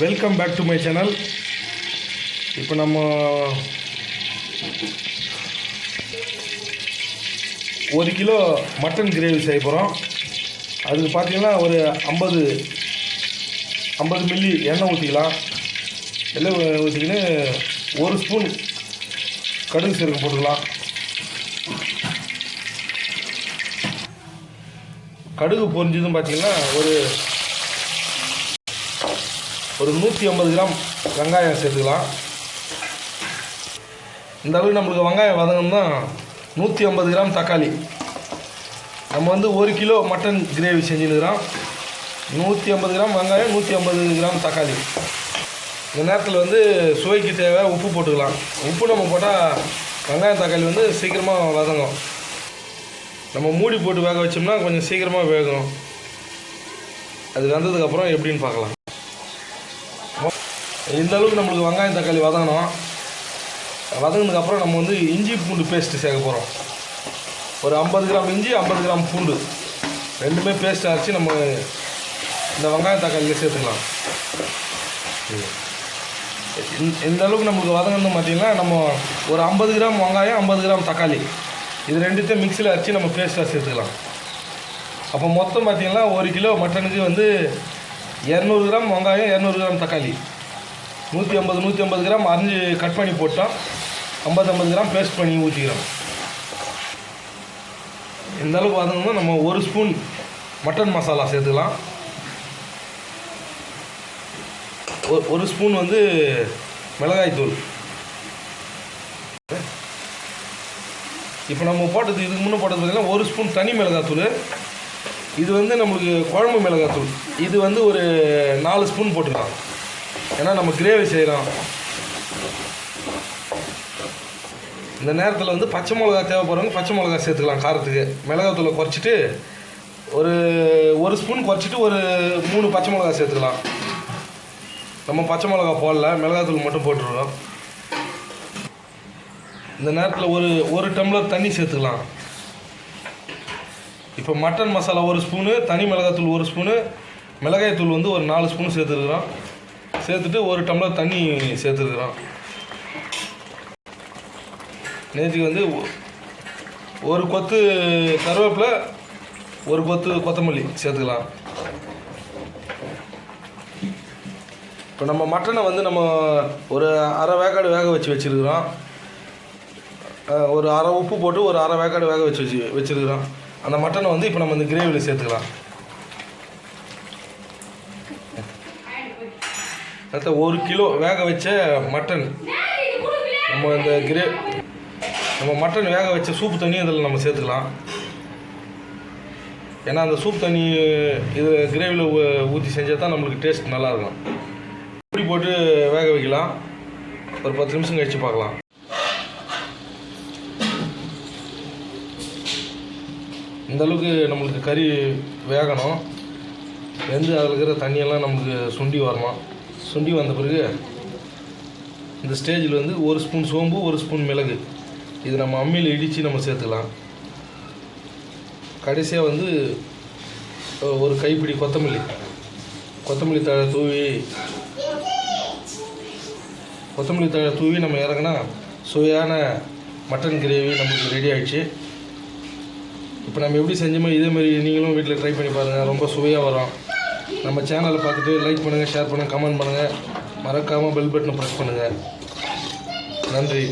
Welcome back to my channel இப்போ நம்ம ஒரு கிலோ மட்டன் கிரேவி செய்ய போகிறோம் அதுக்கு பார்த்தீங்கன்னா ஒரு ஐம்பது ஐம்பது மில்லி எண்ணெய் ஊற்றிக்கலாம் எண்ணெய் ஊற்றிக்கின்னு ஒரு ஸ்பூன் கடுகு சீரகம் போட்டுக்கலாம். கடுகு பொரிஞ்சதும் பார்த்தீங்கன்னா ஒரு ஒரு நூற்றி ஐம்பது கிராம் வெங்காயம் சேர்த்துக்கலாம். இந்த அளவுக்கு நம்மளுக்கு வெங்காயம் வதங்கணும்னா நூற்றி ஐம்பது கிராம் தக்காளி. நம்ம வந்து ஒரு கிலோ மட்டன் கிரேவி செஞ்சுருக்கிறோம் நூற்றி ஐம்பது கிராம் வெங்காயம் நூற்றி ஐம்பது கிராம் தக்காளி. இந்த நேரத்தில் வந்து சுவைக்கு தேவை உப்பு போட்டுக்கலாம். உப்பு நம்ம போட்டால் வெங்காயம் தக்காளி வந்து சீக்கிரமாக வதங்கும். நம்ம மூடி போட்டு வேக வச்சோம்னா கொஞ்சம் சீக்கிரமாக வேகும். அது வெந்ததுக்கப்புறம் எப்படின்னு பார்க்கலாம். இந்த அளவுக்கு நம்மளுக்கு வெங்காயம் தக்காளி வதங்கணும். வதங்கினதுக்கப்புறம் நம்ம வந்து இஞ்சி பூண்டு பேஸ்ட்டு சேர்க்க போகிறோம் ஒரு ஐம்பது கிராம் இஞ்சி ஐம்பது கிராம் பூண்டு. ரெண்டுமே பேஸ்ட் அரைச்சி நம்ம இந்த வெங்காயம் தக்காளியில் சேர்த்துக்கலாம். இந்த- அளவுக்கு நம்மளுக்கு வதங்கணும் பார்த்தீங்கன்னா நம்ம ஒரு ஐம்பது கிராம் வெங்காயம் ஐம்பது கிராம் தக்காளி. இது ரெண்டுத்தையும் மிக்சியில் அரைச்சி நம்ம பேஸ்ட்டாக சேர்த்துக்கலாம். அப்போ மொத்தம் பார்த்தீங்கன்னா ஒரு கிலோ மட்டனுக்கு வந்து இரநூறு கிராம் வெங்காயம் இரநூறு கிராம் தக்காளி. நூற்றி ஐம்பது நூற்றி ஐம்பது கிராம் அரிஞ்சு கட் பண்ணி போட்டோம் ஐம்பது ஐம்பது கிராம் பேஸ்ட் பண்ணி ஊற்றிக்கிறோம் இந்த அளவுக்கு வதங்கணும்னா நம்ம ஒரு ஸ்பூன் மட்டன் மசாலா சேர்த்துக்கலாம். ஒரு- ஒரு ஸ்பூன் வந்து மிளகாய்த்தூள். இப்போ நம்ம போட்டது இதுக்கு முன்னே போட்டது பார்த்தீங்கன்னா ஒரு ஸ்பூன் தனி மிளகாத்தூள். இது வந்து நம்மளுக்கு குழம்பு மிளகாத்தூள். இது வந்து ஒரு நாலு ஸ்பூன் போட்டுக்கலாம். ஏன்னா நம்ம கிரேவி செய்கிறோம் இந்த நேரத்தில் வந்து பச்சை மிளகா தேவைப்படுறவங்க பச்சை மிளகா சேர்த்துக்கலாம் காரத்துக்கு. மிளகாத்தூளை குறைச்சிட்டு ஒரு ஒரு ஸ்பூன் குறைச்சிட்டு ஒரு மூணு பச்சை மிளகா சேர்த்துக்கலாம். நம்ம பச்சை மிளகா போடல மிளகாத்தூள் மட்டும் போட்டுருவோம். இந்த நேரத்தில் ஒரு ஒரு டம்ளர் தண்ணி சேர்த்துக்கலாம். இப்போ மட்டன் மசாலா ஒரு ஸ்பூனு தனி மிளகாத்தூள் ஒரு ஸ்பூனு மிளகாய்த்தூள் வந்து ஒரு நாலு ஸ்பூன் சேர்த்துருக்குறோம். சேர்த்துட்டு ஒரு டம்ளர் தண்ணி சேர்த்துருக்குறோம் நேற்றுக்கு வந்து ஒரு கொத்து கருவேப்பிலை ஒரு கொத்து கொத்தமல்லி சேர்த்துக்கலாம். இப்போ நம்ம மட்டனை வந்து நம்ம ஒரு அரை வேக்காடு வேக வச்சு வச்சுருக்குறோம். ஒரு அரை உப்பு போட்டு ஒரு அரை வேக்காடு வேக வச்சு வச்சு வச்சுருக்குறோம். அந்த மட்டனை வந்து இப்போ நம்ம இந்த கிரேவியில் சேர்த்துக்கலாம். அடுத்த ஒரு கிலோ வேக வச்ச மட்டன் நம்ம இந்த கிரே நம்ம மட்டன் வேக வச்ச சூப்பு தண்ணி இதில் நம்ம சேர்த்துக்கலாம். ஏன்னா அந்த சூப் தண்ணி இது கிரேவியில் ஊற்றி செஞ்சால் தான் நம்மளுக்கு டேஸ்ட் நல்லாயிருக்கும் இப்படி போட்டு வேக வைக்கலாம். ஒரு பத்து நிமிஷம் கழித்து பார்க்கலாம். இந்த அளவுக்கு நம்மளுக்கு கறி வேகணும். வெந்து அதில் இருக்கிற தண்ணியெல்லாம் நமக்கு சுண்டி வரணும். சுண்டி வந்த பிறகு இந்த ஸ்டேஜில் வந்து ஒரு ஸ்பூன் சோம்பு ஒரு ஸ்பூன் மிளகு. இது நம்ம அம்மியில் இடித்து நம்ம சேர்த்துக்கலாம். கடைசியாக வந்து ஒரு கைப்பிடி கொத்தமல்லி. கொத்தமல்லி தழை தூவி கொத்தமல்லி தழை தூவி நம்ம இறங்கினா சுவையான மட்டன் கிரேவி நமக்கு ரெடி ஆகிடுச்சு இப்போ நம்ம எப்படி செஞ்சோமோ இதேமாரி நீங்களும் வீட்டில் ட்ரை பண்ணி பாருங்கள் ரொம்ப சுவையாக வரும். நம்ம சேனலை பார்த்துட்டு லைக் பண்ணுங்கள் ஷேர் பண்ணுங்கள் கமெண்ட் பண்ணுங்கள் மறக்காமல் பெல் பட்டனை ப்ரெஸ் பண்ணுங்கள் நன்றி.